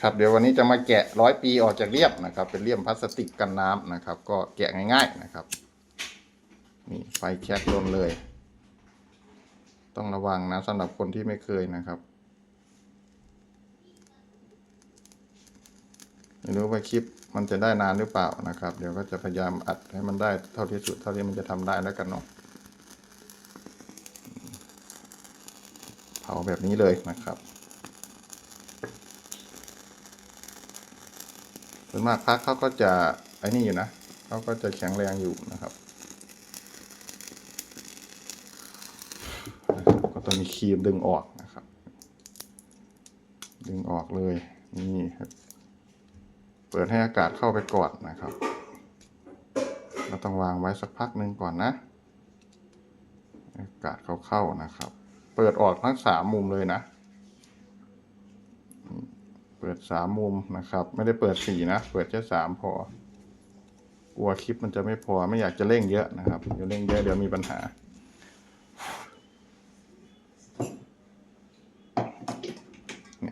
ครับเดี๋ยววันนี้จะมาแกะร้อยปีออกจากเลี่ยมนะครับ เป็นเลี่ยมพลาสติกกันน้ำนะครับ ก็แกะง่าย ๆนะครับนี่ไฟแช็กลนเลย ต้องระวังนะสำหรับคนที่ไม่เคยนะครับไม่รู้ว่าคลิปมันจะได้นานหรือเปล่านะครับ เดี๋ยวก็จะพยายามอัดให้มันได้เท่าที่สุดเท่าที่มันจะทำได้แล้วกันเนาะเผาแบบนี้เลยนะครับ ส่วนมากพักเขาก็จะไอ้นี่อยู่นะเขาก็จะแข็งแรงอยู่นะครับก็ต้องมีครีมดึงออกนะครับ ดึงออกเลยนี่ครับเปิดให้อากาศเข้าไปก่อนนะครับ เราต้องวางไว้สักพักหนึ่งก่อนนะ อากาศเข้าเข้าๆนะครับ เปิดออกทั้งสามมุมเลยนะ ดสามมุมนะครับ ไม่ได้เปิดสี่นะ เปิดแค่สามพอ กลัวคลิปมันจะไม่พอ ไม่อยากจะเร่งเยอะนะครับ เดี๋ยวเร่งเยอะเดี๋ยวมีปัญหา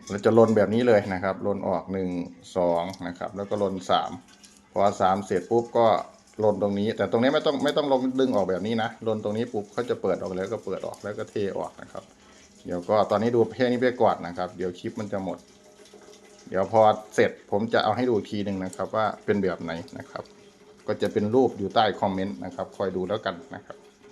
เราจะลนแบบนี้เลยนะครับ ลนออกหนึ่งสองนะครับ แล้วก็ลนสามพอสามเสร็จปุ๊บก็ลนตรงนี้ แต่ตรงนี้ไม่ต้องไม่ต้องลงดึงออกแบบนี้นะลนตรงนี้ปุ๊บเขาจะเปิดออกแล้วก็เปิดออกแล้วก็เทออกนะครับ เดี๋ยวก็ตอนนี้ดูแค่นี้ไปก่อนนะครับ เดี๋ยวคลิปมันจะหมด เดี๋ยวพอเสร็จผมจะเอาให้ดูอีกทีหนึ่งนะครับ ว่าเป็นแบบไหนนะครับ ก็จะเป็นรูปอยู่ใต้คอมเมนต์นะครับ คอยดูแล้วกันนะครับ